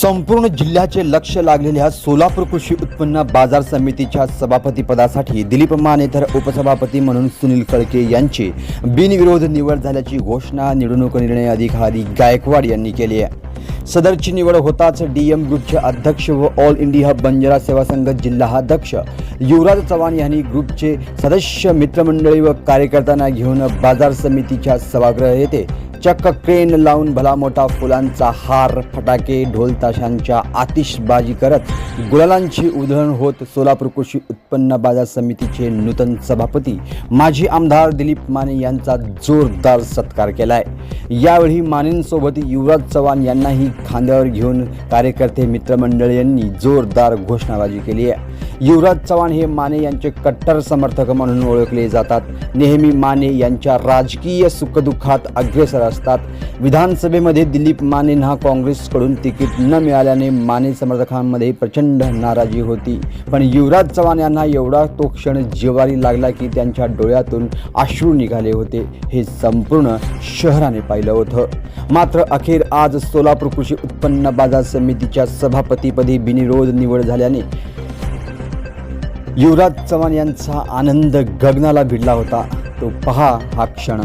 संपूर्ण जिल्ह्याचे लक्ष लागलेल्या सोलापूर कृषी उत्पन्न बाजार समितीच्या सभापती पदासाठी दिलीप माने तर उपसभापती म्हणून सुनील कळके यांची बिनविरोध निवड झाल्याची घोषणा निवडणूक निर्णय अधिकारी गायकवाड यांनी केली आहे. सदरची निवड होताच डी एम ग्रुपचे अध्यक्ष व ऑल इंडिया बंजारा सेवा संघ जिल्हा अध्यक्ष युवराज चव्हाण यांनी ग्रुपचे सदस्य मित्रमंडळी व कार्यकर्त्यांना घेऊन बाजार समितीच्या सभागृह येथे चक्क क्रेन लावून भला मोठा फुलांचा हार फटाके ढोल ताशांच्या आतिषबाजी करत गुलालांची उधळण होत सोलापूर कृषी उत्पन्न बाजार समितीचे नूतन सभापती माजी आमदार दिलीप माने यांचा जोरदार सत्कार केलाय. यावेळी मानेंसोबत युवराज चव्हाण यांनाही खांद्यावर घेऊन कार्यकर्ते मित्रमंडळ यांनी जोरदार घोषणाबाजी केली आहे. युवराज चव्हाण हे माने यांचे कट्टर समर्थक म्हणून ओळखले जातात. नेहमी माने यांच्या राजकीय सुखदुःखात अग्रेसर असतात. विधानसभेमध्ये दिलीप मानेंना काँग्रेसकडून तिकीट न मिळाल्याने माने समर्थकांमध्ये प्रचंड नाराजी होती. पण युवराज चव्हाण यांना एवढा तो क्षण जिवारी लागला की त्यांच्या डोळ्यातून अश्रू निघाले होते. हे संपूर्ण शहराने पाहिलं होतं. मात्र अखेर आज सोलापूर कृषी उत्पन्न बाजार समितीच्या सभापतीपदी बिनविरोध निवड झाल्याने युवराज चव्हाण यांचा आनंद गगनाला भिडला होता. तो पहा हा क्षण.